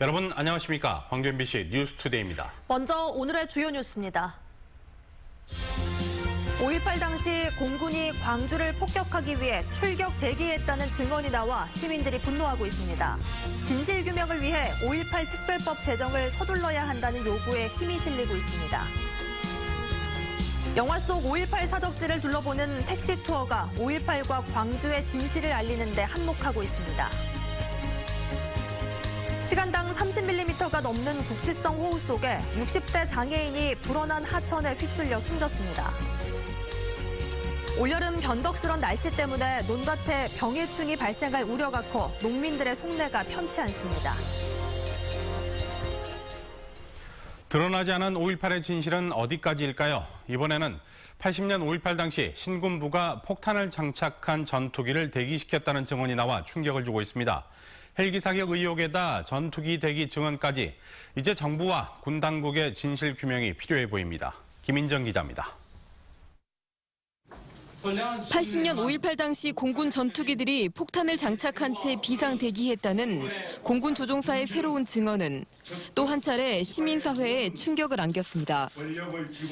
여러분 안녕하십니까? 광주 MBC 뉴스투데이입니다. 먼저 오늘의 주요 뉴스입니다. 5.18 당시 공군이 광주를 폭격하기 위해 출격 대기했다는 증언이 나와 시민들이 분노하고 있습니다. 진실 규명을 위해 5.18 특별법 제정을 서둘러야 한다는 요구에 힘이 실리고 있습니다. 영화 속 5.18 사적지를 둘러보는 택시 투어가 5.18과 광주의 진실을 알리는 데 한몫하고 있습니다. 시간당 30mm가 넘는 국지성 호우 속에 60대 장애인이 불어난 하천에 휩쓸려 숨졌습니다. 올여름 변덕스런 날씨 때문에 논밭에 병해충이 발생할 우려가 커 농민들의 속내가 편치 않습니다. 드러나지 않은 5.18의 진실은 어디까지일까요? 이번에는 80년 5.18 당시 신군부가 폭탄을 장착한 전투기를 대기시켰다는 증언이 나와 충격을 주고 있습니다. 헬기 사격 의혹에다 전투기 대기 증언까지 이제 정부와 군 당국의 진실 규명이 필요해 보입니다. 김인정 기자입니다. 80년 5.18 당시 공군 전투기들이 폭탄을 장착한 채 비상 대기했다는 공군 조종사의 새로운 증언은 또 한 차례 시민사회에 충격을 안겼습니다.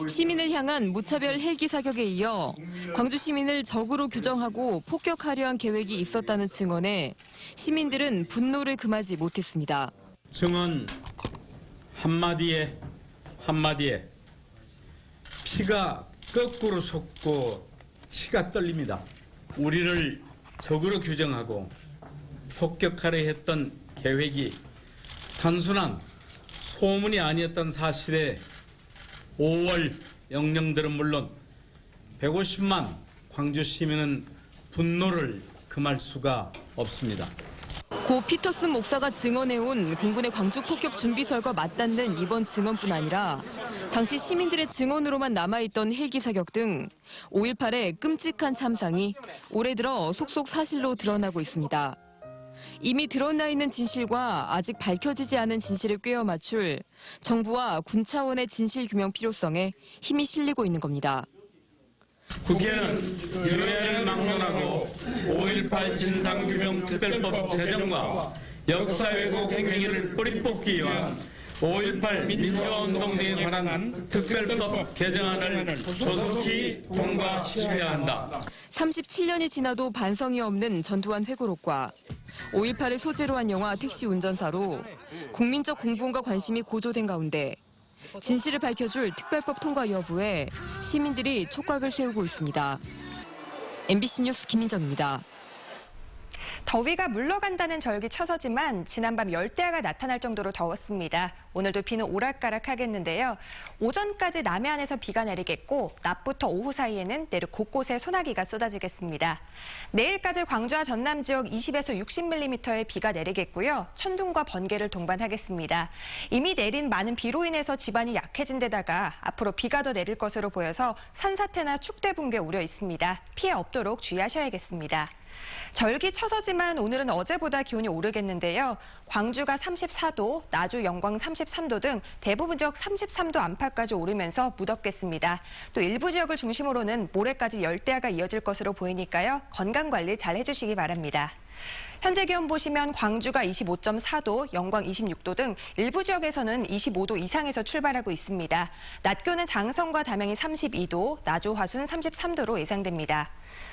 시민을 향한 무차별 헬기 사격에 이어 광주 시민을 적으로 규정하고 폭격하려 한 계획이 있었다는 증언에 시민들은 분노를 금하지 못했습니다. 증언 한마디에 한마디에 피가 거꾸로 솟고 치가 떨립니다. 우리를 적으로 규정하고 폭격하려 했던 계획이 단순한 소문이 아니었던 사실에 5월 영령들은 물론 150만 광주 시민은 분노를 금할 수가 없습니다. 고 피터슨 목사가 증언해온 공군의 광주 폭격 준비설과 맞닿는 이번 증언뿐 아니라 당시 시민들의 증언으로만 남아있던 헬기 사격 등 5.18의 끔찍한 참상이 올해 들어 속속 사실로 드러나고 있습니다. 이미 드러나 있는 진실과 아직 밝혀지지 않은 진실을 꿰어 맞출 정부와 군 차원의 진실 규명 필요성에 힘이 실리고 있는 겁니다. 국회는 유엔을 막론하고 5.18 진상규명특별법 제정과 역사 왜곡 행위를 뿌리 뽑기 위한 5.18 민주화운동 등에 관한 특별법 개정안을 조속히 통과시켜야 한다. 37년이 지나도 반성이 없는 전두환 회고록과 5.18을 소재로 한 영화 택시 운전사로 국민적 공분과 관심이 고조된 가운데 진실을 밝혀줄 특별법 통과 여부에 시민들이 촉각을 세우고 있습니다. MBC 뉴스 김민정입니다. 더위가 물러간다는 절기 처서지만 지난밤 열대야가 나타날 정도로 더웠습니다. 오늘도 비는 오락가락 하겠는데요. 오전까지 남해안에서 비가 내리겠고 낮부터 오후 사이에는 내륙 곳곳에 소나기가 쏟아지겠습니다. 내일까지 광주와 전남 지역 20에서 60mm의 비가 내리겠고요. 천둥과 번개를 동반하겠습니다. 이미 내린 많은 비로 인해서 지반이 약해진 데다가 앞으로 비가 더 내릴 것으로 보여서 산사태나 축대 붕괴 우려 있습니다. 피해 없도록 주의하셔야겠습니다. 절기 처서지만 오늘은 어제보다 기온이 오르겠는데요. 광주가 34도, 나주, 영광 33도 등 대부분 지역 33도 안팎까지 오르면서 무덥겠습니다. 또 일부 지역을 중심으로는 모레까지 열대야가 이어질 것으로 보이니까요. 건강 관리 잘 해주시기 바랍니다. 현재 기온 보시면 광주가 25.4도, 영광 26도 등 일부 지역에서는 25도 이상에서 출발하고 있습니다. 낮 기온은 장성과 담양이 32도, 나주, 화순 33도로 예상됩니다.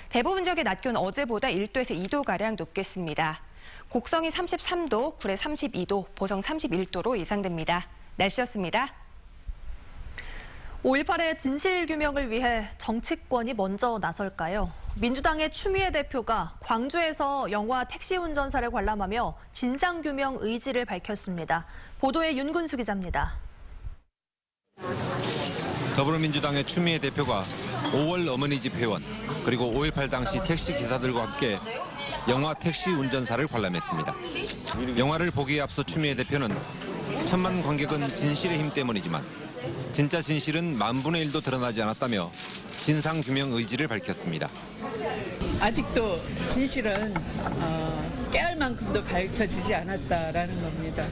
대부분 지역의 낮 기온 어제보다 1도에서 2도가량 높겠습니다. 곡성이 33도, 구례 32도, 보성 31도로 예상됩니다. 날씨였습니다. 5.18의 진실 규명을 위해 정치권이 먼저 나설까요? 민주당의 추미애 대표가 광주에서 영화 택시 운전사를 관람하며 진상 규명 의지를 밝혔습니다. 보도에 윤근수 기자입니다. 더불어민주당의 추미애 대표가 5월 어머니 집 회원 그리고 5.18 당시 택시 기사들과 함께 영화 택시 운전사를 관람했습니다. 영화를 보기에 앞서 추미애 대표는 천만 관객은 진실의 힘 때문이지만 진짜 진실은 만분의 일도 드러나지 않았다며 진상 규명 의지를 밝혔습니다. 아직도 진실은 어, 깨알 만큼도 밝혀지지 않았다라는 겁니다.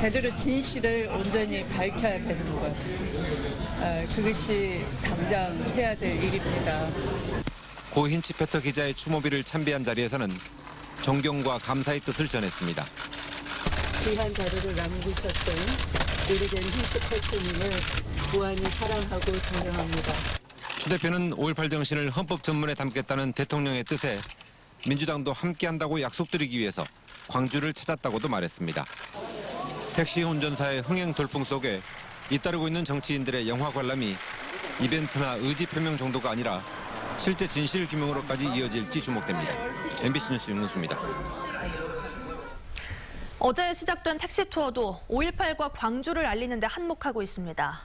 제대로 진실을 온전히 밝혀야 되는 것. 어, 그것이 당장 해야 될 일입니다. 고 힌치 페터 기자의 추모비를 참배한 자리에서는 존경과 감사의 뜻을 전했습니다. 귀한 자료를 남기셨던 오래된 흰색 활동인을 무한히 사랑하고 존경합니다. 추 대표는 5.18 정신을 헌법 전문에 담겠다는 대통령의 뜻에 민주당도 함께한다고 약속드리기 위해서 광주를 찾았다고도 말했습니다. 택시 운전사의 흥행 돌풍 속에 잇따르고 있는 정치인들의 영화 관람이 이벤트나 의지 표명 정도가 아니라 실제 진실 규명으로까지 이어질지 주목됩니다. MBC 뉴스 윤근수입니다. 어제 시작된 택시 투어도 5.18과 광주를 알리는 데 한몫하고 있습니다.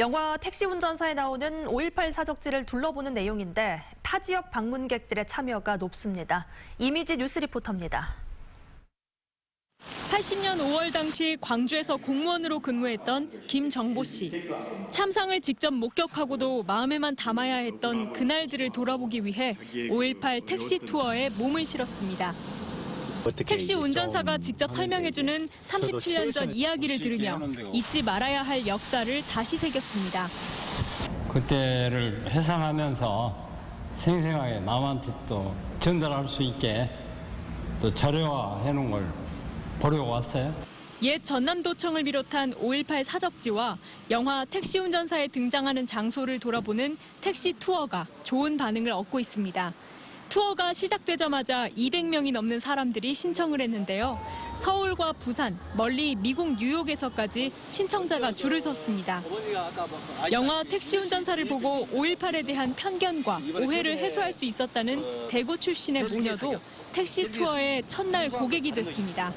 영화 택시 운전사에 나오는 5.18 사적지를 둘러보는 내용인데 타 지역 방문객들의 참여가 높습니다. 이미지 뉴스 리포터입니다. 80년 5월 당시 광주에서 공무원으로 근무했던 김정보 씨. 참상을 직접 목격하고도 마음에만 담아야 했던 그날들을 돌아보기 위해 5.18 택시 투어에 몸을 실었습니다. 택시 운전사가 직접 설명해주는 37년 전 이야기를 들으며 잊지 말아야 할 역사를 다시 새겼습니다. 그때를 회상하면서 생생하게 남한테 또 전달할 수 있게 또 자료화해 놓은 걸 보려고 왔어요. 옛 전남도청을 비롯한 5.18 사적지와 영화 택시 운전사에 등장하는 장소를 돌아보는 택시 투어가 좋은 반응을 얻고 있습니다. 투어가 시작되자마자 200명이 넘는 사람들이 신청을 했는데요. 서울과 부산, 멀리 미국 뉴욕에서까지 신청자가 줄을 섰습니다. 영화 택시 운전사를 보고 5.18에 대한 편견과 오해를 해소할 수 있었다는 대구 출신의 모녀도 택시 투어의 첫날 고객이 됐습니다.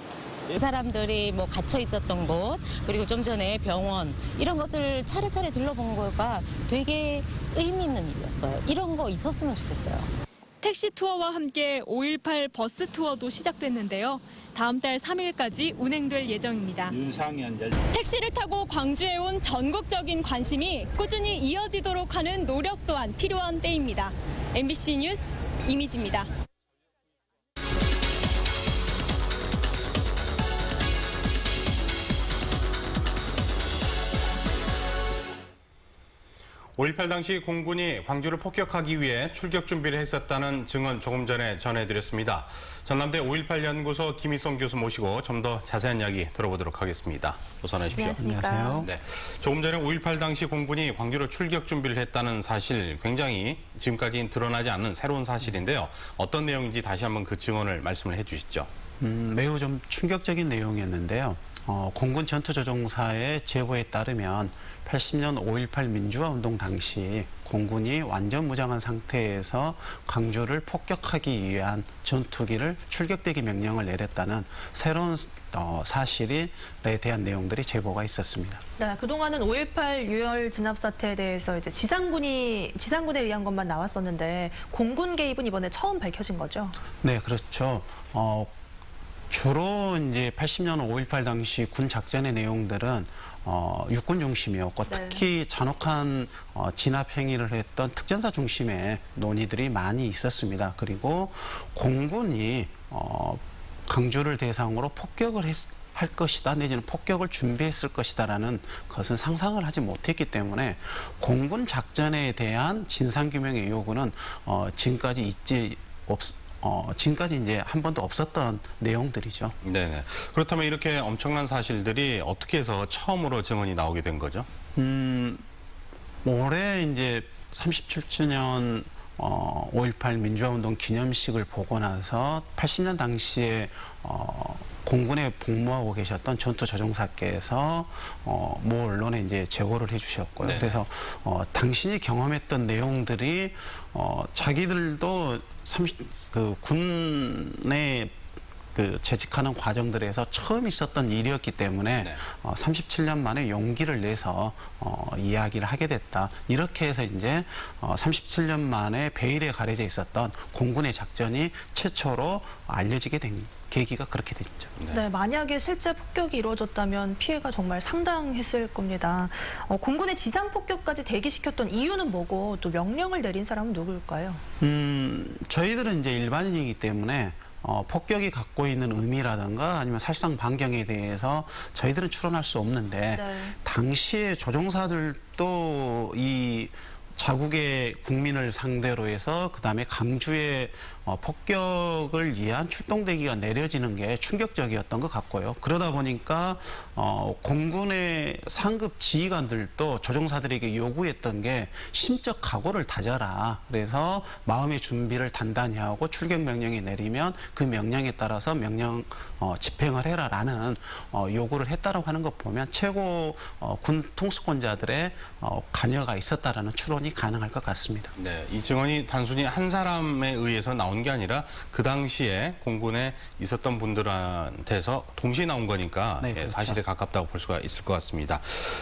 사람들이 뭐 갇혀 있었던 곳 그리고 좀 전에 병원 이런 것을 차례차례 둘러본 거가 되게 의미 있는 일이었어요. 이런 거 있었으면 좋겠어요. 택시 투어와 함께 5.18 버스 투어도 시작됐는데요. 다음 달 3일까지 운행될 예정입니다. 택시를 타고 광주에 온 전국적인 관심이 꾸준히 이어지도록 하는 노력 또한 필요한 때입니다. MBC 뉴스 이미지입니다. (5.18) 당시 공군이 광주를 폭격하기 위해 출격 준비를 했었다는 증언 조금 전에 전해드렸습니다. 전남대 5.18 연구소 김희성 교수 모시고 좀 더 자세한 이야기 들어보도록 하겠습니다. 어서 나십시오. 안녕하십니까. 네. 조금 전에 5.18 당시 공군이 광주로 출격 준비를 했다는 사실 굉장히 지금까지 드러나지 않는 새로운 사실인데요. 어떤 내용인지 다시 한번 그 증언을 말씀을 해주시죠. 음, 매우 좀 충격적인 내용이었는데요. 어, 공군 전투조종사의 제보에 따르면 80년 5.18 민주화 운동 당시 공군이 완전 무장한 상태에서 광주를 폭격하기 위한 전투기를 출격대기 명령을 내렸다는 새로운 어, 사실에 대한 내용들이 제보가 있었습니다. 네, 그동안은 5.18 유혈 진압 사태에 대해서 이제 지상군이 지상군에 의한 것만 나왔었는데 공군 개입은 이번에 처음 밝혀진 거죠. 네, 그렇죠. 어, 주로 이제 80년 5.18 당시 군 작전의 내용들은 어, 육군 중심이었고 네. 특히 잔혹한 어, 진압 행위를 했던 특전사 중심의 논의들이 많이 있었습니다. 그리고 공군이 어, 강주를 대상으로 폭격을 했, 할 것이다 내지는 폭격을 준비했을 것이다라는 것은 상상을 하지 못했기 때문에 공군 작전에 대한 진상규명의 요구는 어, 지금까지 있지 없, 어, 지금까지 이제 한 번도 없었던 내용들이죠. 네네. 그렇다면 이렇게 엄청난 사실들이 어떻게 해서 처음으로 증언이 나오게 된 거죠? 음, 올해 이제 37주년 어, 5.18 민주화운동 기념식을 보고 나서 80년 당시에 어, 공군에 복무하고 계셨던 전투 조종사께서 어, 모 언론에 이제 제보를 해주셨고요. 네. 그래서 어, 당신이 경험했던 내용들이 어, 자기들도 30, 그 군의 그 재직하는 과정들에서 처음 있었던 일이었기 때문에 네. 어, 37년 만에 용기를 내서 어, 이야기를 하게 됐다. 이렇게 해서 이제 어, 37년 만에 베일에 가려져 있었던 공군의 작전이 최초로 알려지게 된 계기가 그렇게 됐죠. 네, 만약에 실제 폭격이 이루어졌다면 피해가 정말 상당했을 겁니다. 어, 공군의 지상 폭격까지 대기시켰던 이유는 뭐고 또 명령을 내린 사람은 누구일까요? 음, 저희들은 이제 일반인이기 때문에 어, 폭격이 갖고 있는 의미라든가 아니면 살상 반경에 대해서 저희들은 추론할 수 없는데 네. 당시에 조종사들도 이 자국의 국민을 상대로 해서 그다음에 강주에 어, 폭격을 위한 출동대기가 내려지는 게 충격적이었던 것 같고요. 그러다 보니까 어, 공군의 상급 지휘관들도 조종사들에게 요구했던 게 심적 각오를 다져라. 그래서 마음의 준비를 단단히 하고 출격 명령이 내리면 그 명령에 따라서 명령 어, 집행을 해라라는 어, 요구를 했다라고 하는 것 보면 최고 어, 군 통수권자들의 어, 관여가 있었다라는 추론이 가능할 것 같습니다. 네, 이 증언이 단순히 한 사람에 의해서 나온 게 아니라 그 당시에 공군에 있었던 분들한테서 동시에 나온 거니까 네, 예, 그렇죠. 사실에 가깝다고 볼 수가 있을 것 같습니다.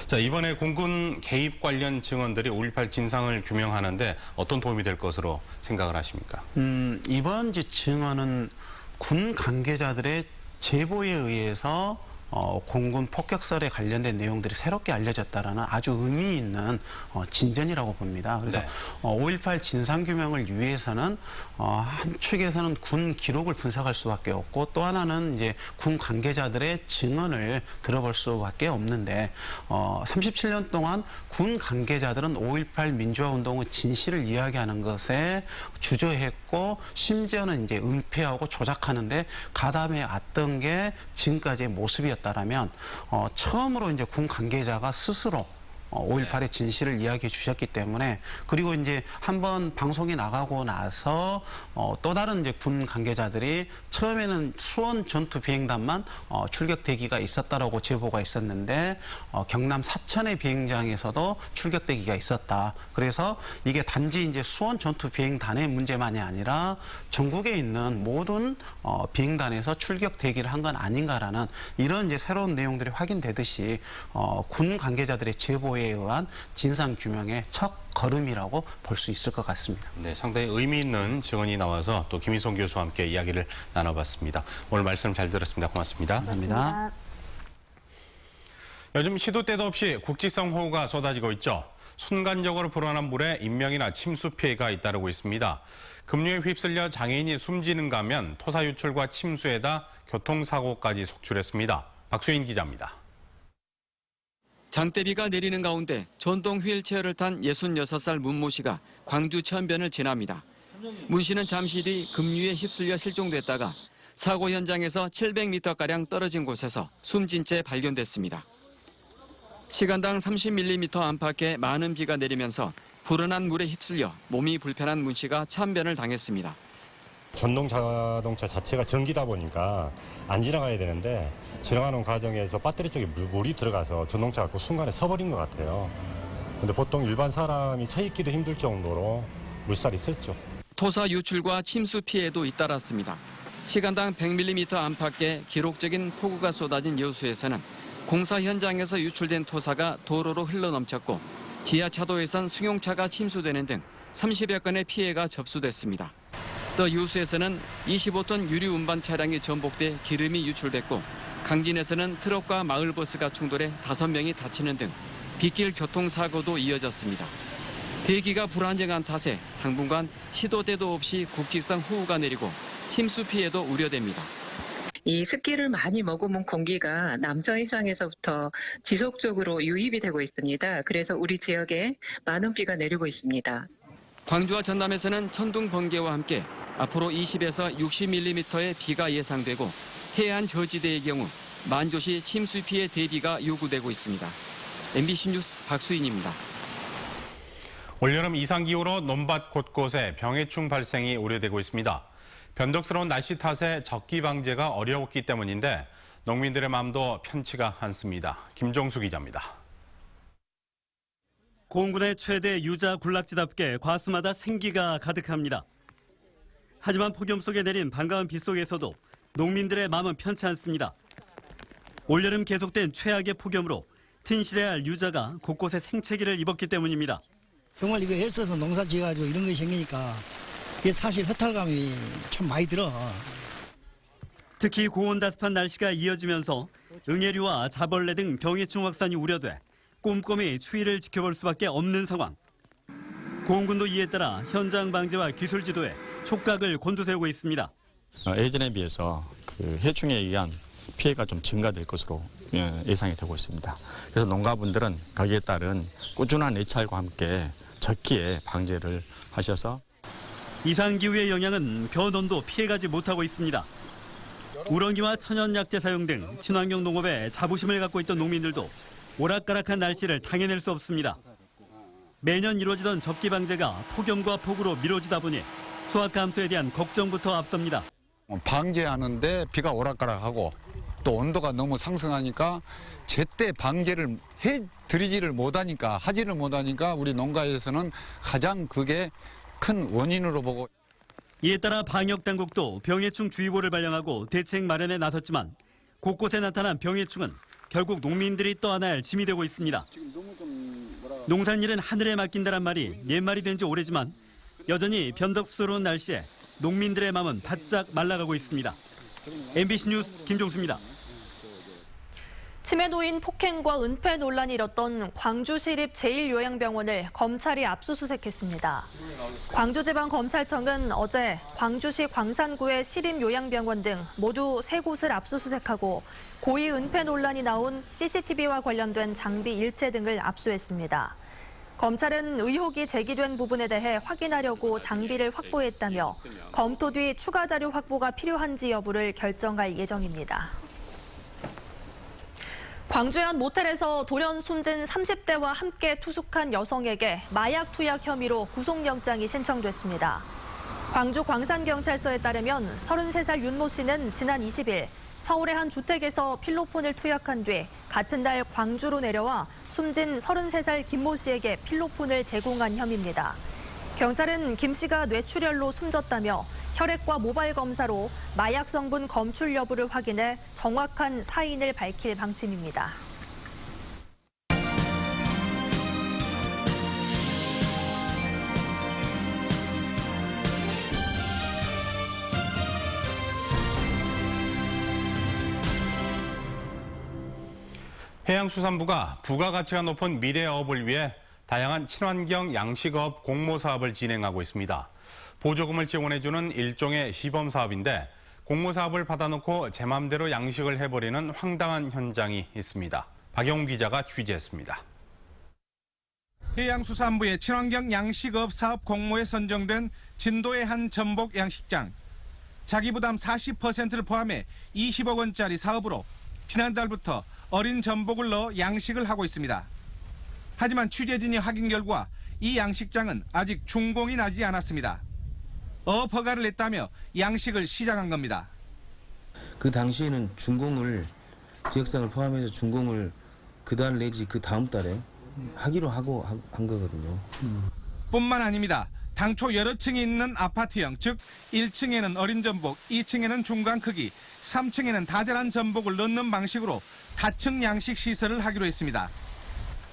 자, 이번에 공군 개입 관련 증언들이 5.18 진상을 규명하는데 어떤 도움이 될 것으로 생각을 하십니까? 음, 이번 증언은 군 관계자들의 제보에 의해서 어, 공군 폭격설에 관련된 내용들이 새롭게 알려졌다라는 아주 의미 있는 어, 진전이라고 봅니다. 그래서 네. 어, 5.18 진상규명을 위해서는 어, 한 축에서는 군 기록을 분석할 수밖에 없고 또 하나는 이제 군 관계자들의 증언을 들어볼 수밖에 없는데 어, 37년 동안 군 관계자들은 5.18 민주화운동의 진실을 이야기하는 것에 주저했고 심지어는 이제 은폐하고 조작하는데 가담해 왔던 게 지금까지의 모습이었다 라면 어, 처음으로 이제 군 관계자가 스스로 어, 5.18의 진실을 이야기해 주셨기 때문에 그리고 이제 한번 방송이 나가고 나서 어, 또 다른 이제 군 관계자들이 처음에는 수원 전투 비행단만 어, 출격 대기가 있었다라고 제보가 있었는데 어, 경남 사천의 비행장에서도 출격 대기가 있었다. 그래서 이게 단지 이제 수원 전투 비행단의 문제만이 아니라 전국에 있는 모든 어, 비행단에서 출격 대기를 한 건 아닌가라는 이런 이제 새로운 내용들이 확인되듯이 어, 군 관계자들의 제보에 의한 진상 규명의 첫 걸음이라고 볼 수 있을 것 같습니다. 네, 상당히 의미 있는 증언이 나와서 또 김희송 교수와 함께 이야기를 나눠봤습니다. 오늘 말씀 잘 들었습니다. 고맙습니다. 감사합니다. 요즘 시도 때도 없이 국지성 호우가 쏟아지고 있죠. 순간적으로 불어난 물에 인명이나 침수 피해가 잇따르고 있습니다. 급류에 휩쓸려 장애인이 숨지는가 하면 토사 유출과 침수에다 교통사고까지 속출했습니다. 박수인 기자입니다. 장대비가 내리는 가운데 전동 휠체어를 탄 66살 문모 씨가 광주 천변을 지납니다. 문 씨는 잠시 뒤 급류에 휩쓸려 실종됐다가 사고 현장에서 700m가량 떨어진 곳에서 숨진 채 발견됐습니다. 시간당 30mm 안팎의 많은 비가 내리면서 불어난 물에 휩쓸려 몸이 불편한 문 씨가 참변을 당했습니다. 전동 자동차 자체가 전기다 보니까 안 지나가야 되는데 지나가는 과정에서 배터리 쪽에 물- 물이 들어가서 전동차가 그 순간에 서버린 것 같아요. 근데 보통 일반 사람이 서 있기도 힘들 정도로 물살이 셌죠. 토사 유출과 침수 피해도 잇따랐습니다. 시간당 100mm 안팎의 기록적인 폭우가 쏟아진 여수에서는 공사 현장에서 유출된 토사가 도로로 흘러넘쳤고 지하차도에선 승용차가 침수되는 등 30여 건의 피해가 접수됐습니다. 또 유수에서는 25톤 유리 운반 차량이 전복돼 기름이 유출됐고 강진에서는 트럭과 마을버스가 충돌해 5명이 다치는 등 빗길 교통사고도 이어졌습니다. 대기가 불안정한 탓에 당분간 시도 때도 없이 국지성 호우가 내리고 침수 피해도 우려됩니다. 이 습기를 많이 머금은 공기가 남서 해상에서부터 지속적으로 유입이 되고 있습니다. 그래서 우리 지역에 많은 비가 내리고 있습니다. 광주와 전남에서는 천둥 번개와 함께 앞으로 20에서 60mm의 비가 예상되고 해안 저지대의 경우 만조시 침수 피해 대비가 요구되고 있습니다. MBC 뉴스 박수인입니다. 올여름 이상기후로 논밭 곳곳에 병해충 발생이 우려되고 있습니다. 변덕스러운 날씨 탓에 적기 방제가 어려웠기 때문인데 농민들의 마음도 편치가 않습니다. 김종수 기자입니다. 공군의 최대 유자 군락지답게 과수마다 생기가 가득합니다. 하지만 폭염 속에 내린 반가운 비 속에서도 농민들의 마음은 편치 않습니다. 올여름 계속된 최악의 폭염으로 튼실해야 할 유자가 곳곳에 생채기를 입었기 때문입니다. 정말 이거 애써서 농사 지어가지고 이런 게 생기니까 이게 사실 허탈감이 참 많이 들어. 특히 고온다습한 날씨가 이어지면서 응애류와 자벌레 등 병해충 확산이 우려돼 꼼꼼히 추이를 지켜볼 수밖에 없는 상황. 공군도 이에 따라 현장 방제와 기술 지도에 촉각을 곤두세우고 있습니다. 어, 예전에 비해서 그 해충에 의한 피해가 좀 증가될 것으로 예, 예상이 되고 있습니다. 그래서 농가분들은 거기에 따른 꾸준한 예찰과 함께 적기에 방제를 하셔서 이상기후의 영향은 변온도 피해가지 못하고 있습니다. 우렁이와 천연약재 사용 등 친환경 농업에 자부심을 갖고 있던 농민들도 오락가락한 날씨를 당해낼 수 없습니다. 매년 이루어지던 적기 방제가 폭염과 폭우로 미뤄지다 보니 수확 감소에 대한 걱정부터 앞섭니다. 방제하는데 비가 오락가락하고 또 온도가 너무 상승하니까 제때 방제를 해 드리지를 못하니까 하지를 못하니까 우리 농가에서는 가장 그게 큰 원인으로 보고 이에 따라 방역 당국도 병해충 주의보를 발령하고 대책 마련에 나섰지만 곳곳에 나타난 병해충은 결국 농민들이 떠안아야 할 짐이 되고 있습니다. 농산일은 하늘에 맡긴다란 말이 옛말이 된 지 오래지만 여전히 변덕스러운 날씨에 농민들의 마음은 바짝 말라가고 있습니다. MBC 뉴스 김종수입니다. 치매 노인 폭행과 은폐 논란이 일었던 광주시립 제1요양병원을 검찰이 압수수색했습니다. 광주지방검찰청은 어제 광주시 광산구의 시립요양병원 등 모두 세 곳을 압수수색하고 고의 은폐 논란이 나온 CCTV와 관련된 장비 일체 등을 압수했습니다. 검찰은 의혹이 제기된 부분에 대해 확인하려고 장비를 확보했다며 검토 뒤 추가 자료 확보가 필요한지 여부를 결정할 예정입니다. 광주의 한 모텔에서 돌연 숨진 30대와 함께 투숙한 여성에게 마약 투약 혐의로 구속영장이 신청됐습니다. 광주 광산경찰서에 따르면 33살 윤모 씨는 지난 20일 서울의 한 주택에서 필로폰을 투약한 뒤 같은 날 광주로 내려와 숨진 33살 김모 씨에게 필로폰을 제공한 혐의입니다. 경찰은 김 씨가 뇌출혈로 숨졌다며 혈액과 모발 검사로 마약 성분 검출 여부를 확인해 정확한 사인을 밝힐 방침입니다. 해양수산부가 부가가치가 높은 미래어업을 위해 다양한 친환경 양식업 공모 사업을 진행하고 있습니다. 보조금을 지원해주는 일종의 시범 사업인데 공모 사업을 받아놓고 제 맘대로 양식을 해버리는 황당한 현장이 있습니다. 박영 기자가 취재했습니다. 해양수산부의 친환경 양식업 사업 공모에 선정된 진도의 한 전복 양식장. 자기 부담 40%를 포함해 20억 원짜리 사업으로 지난달부터 어린 전복을 넣어 양식을 하고 있습니다. 하지만 취재진이 확인 결과 이 양식장은 아직 준공이 나지 않았습니다. 어업 허가를 냈다며 양식을 시작한 겁니다. 그 당시에는 준공을 지역상을 포함해서 준공을 그 달 내지 그 다음 달에 하기로 하고 하- 한 거거든요. 뿐만 아닙니다. 당초 여러 층이 있는 아파트형, 즉 1층에는 어린 전복, 2층에는 중간 크기, 3층에는 다자란 전복을 넣는 방식으로 다층 양식 시설을 하기로 했습니다.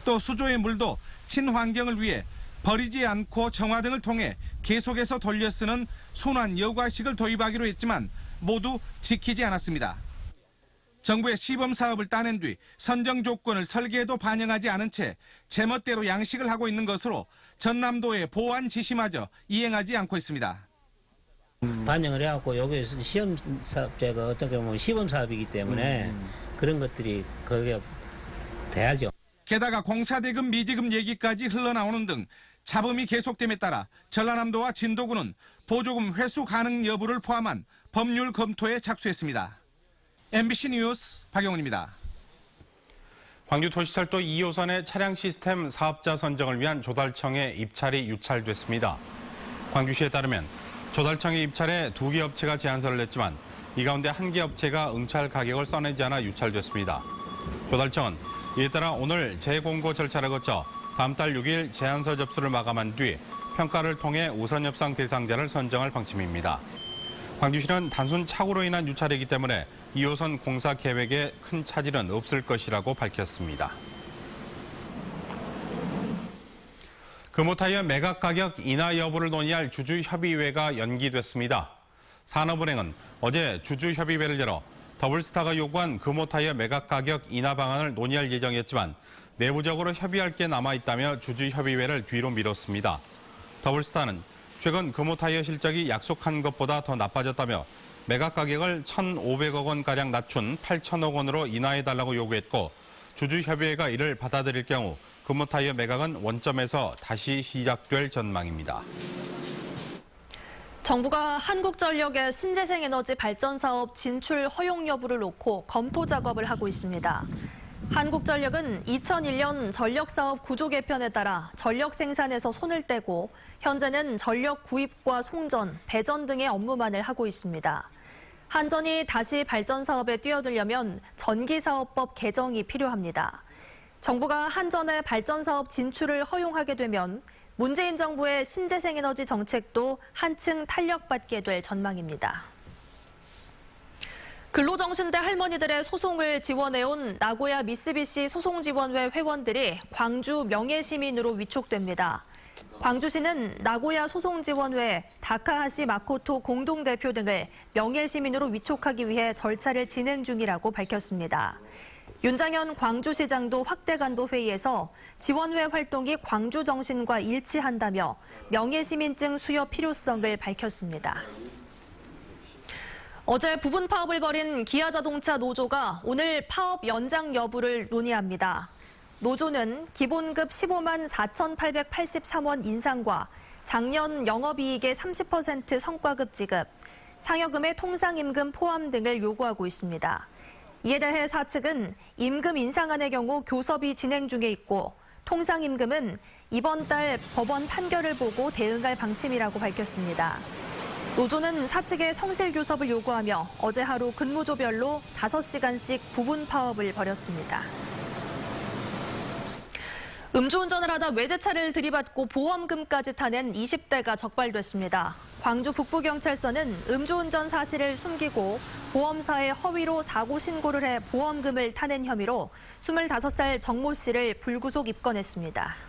또 수조의 물도 친환경을 위해 버리지 않고 정화 등을 통해 계속해서 돌려 쓰는 순환 여과식을 도입하기로 했지만 모두 지키지 않았습니다. 정부의 시범 사업을 따낸 뒤 선정 조건을 설계에도 반영하지 않은 채 제멋대로 양식을 하고 있는 것으로 전남도의 보안 지시마저 이행하지 않고 있습니다. 반영을 해갖고 여기 시험 사업자가 어떻게 보면 시범 사업이기 때문에 그런 것들이 거기에 돼야죠. 게다가 공사대금 미지급 얘기까지 흘러나오는 등 잡음이 계속됨에 따라 전라남도와 진도군은 보조금 회수 가능 여부를 포함한 법률 검토에 착수했습니다. MBC 뉴스 박영훈입니다. 광주도시철도 2호선의 차량 시스템 사업자 선정을 위한 조달청에 입찰이 유찰됐습니다. 광주시에 따르면 조달청의 입찰에 두 개 업체가 제안서를 냈지만 이 가운데 한 개 업체가 응찰 가격을 써내지 않아 유찰됐습니다. 조달청은 이에 따라 오늘 재공고 절차를 거쳐 다음 달 6일 제안서 접수를 마감한 뒤 평가를 통해 우선 협상 대상자를 선정할 방침입니다. 광주시는 단순 착오로 인한 유찰이기 때문에 2호선 공사 계획에 큰 차질은 없을 것이라고 밝혔습니다. 금호타이어 매각 가격 인하 여부를 논의할 주주협의회가 연기됐습니다. 산업은행은 어제 주주협의회를 열어 더블스타가 요구한 금호타이어 매각 가격 인하 방안을 논의할 예정이었지만 내부적으로 협의할 게 남아있다며 주주협의회를 뒤로 미뤘습니다. 더블스타는 최근 금호타이어 실적이 약속한 것보다 더 나빠졌다며 매각 가격을 1,500억 원가량 낮춘 8천억 원으로 인하해달라고 요구했고 주주협의회가 이를 받아들일 경우 금호타이어 매각은 원점에서 다시 시작될 전망입니다. 정부가 한국전력의 신재생에너지 발전 사업 진출 허용 여부를 놓고 검토 작업을 하고 있습니다. 한국전력은 2001년 전력사업 구조 개편에 따라 전력 생산에서 손을 떼고 현재는 전력 구입과 송전, 배전 등의 업무만을 하고 있습니다. 한전이 다시 발전 사업에 뛰어들려면 전기사업법 개정이 필요합니다. 정부가 한전의 발전 사업 진출을 허용하게 되면 문재인 정부의 신재생 에너지 정책도 한층 탄력받게 될 전망입니다. 근로정신대 할머니들의 소송을 지원해온 나고야 미쓰비시 소송지원회 회원들이 광주 명예시민으로 위촉됩니다. 광주시는 나고야 소송지원회, 다카하시 마코토 공동대표 등을 명예시민으로 위촉하기 위해 절차를 진행 중이라고 밝혔습니다. 윤장현 광주시장도 확대간부 회의에서 지원회 활동이 광주 정신과 일치한다며 명예시민증 수여 필요성을 밝혔습니다. 어제 부분 파업을 벌인 기아자동차 노조가 오늘 파업 연장 여부를 논의합니다. 노조는 기본급 15만 4,883원 인상과 작년 영업이익의 30% 성과급 지급, 상여금의 통상임금 포함 등을 요구하고 있습니다. 이에 대해 사측은 임금 인상안의 경우 교섭이 진행 중에 있고 통상임금은 이번 달 법원 판결을 보고 대응할 방침이라고 밝혔습니다. 노조는 사측의 성실 교섭을 요구하며 어제 하루 근무조별로 5시간씩 부분 파업을 벌였습니다. 음주운전을 하다 외제차를 들이받고 보험금까지 타낸 20대가 적발됐습니다. 광주 북부경찰서는 음주운전 사실을 숨기고 보험사에 허위로 사고 신고를 해 보험금을 타낸 혐의로 25살 정모 씨를 불구속 입건했습니다.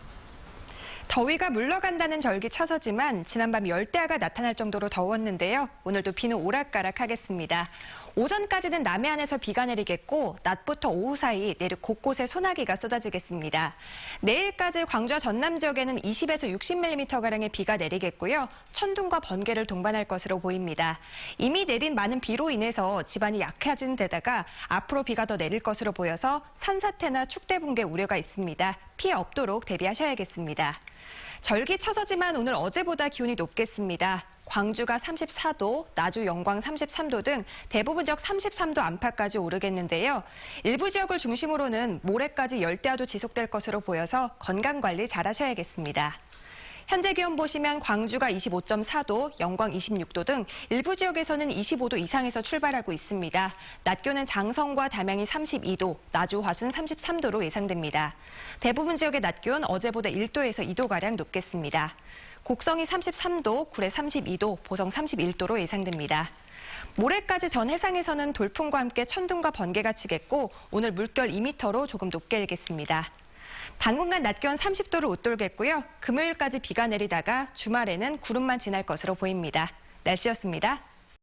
더위가 물러간다는 절기 처서지만 지난밤 열대야가 나타날 정도로 더웠는데요. 오늘도 비는 오락가락하겠습니다. 오전까지는 남해안에서 비가 내리겠고 낮부터 오후 사이 내륙 곳곳에 소나기가 쏟아지겠습니다. 내일까지 광주와 전남 지역에는 20에서 60mm가량의 비가 내리겠고요. 천둥과 번개를 동반할 것으로 보입니다. 이미 내린 많은 비로 인해서 집안이 약해진 데다가 앞으로 비가 더 내릴 것으로 보여서 산사태나 축대 붕괴 우려가 있습니다. 피해 없도록 대비하셔야겠습니다. 절기 처서지만 오늘 어제보다 기온이 높겠습니다. 광주가 34도, 나주 영광 33도 등 대부분 지역 33도 안팎까지 오르겠는데요. 일부 지역을 중심으로는 모레까지 열대야도 지속될 것으로 보여서 건강관리 잘 하셔야겠습니다. 현재 기온 보시면 광주가 25.4도, 영광 26도 등 일부 지역에서는 25도 이상에서 출발하고 있습니다. 낮 기온은 장성과 담양이 32도, 나주 화순 33도로 예상됩니다. 대부분 지역의 낮 기온 어제보다 1도에서 2도가량 높겠습니다. 곡성이 33도, 구례 32도, 보성 31도로 예상됩니다. 모레까지 전 해상에서는 돌풍과 함께 천둥과 번개가 치겠고 오늘 물결 2m로 조금 높게 일겠습니다. 당분간 낮 기온 30도를 웃돌겠고요. 금요일까지 비가 내리다가 주말에는 구름만 지날 것으로 보입니다. 날씨였습니다.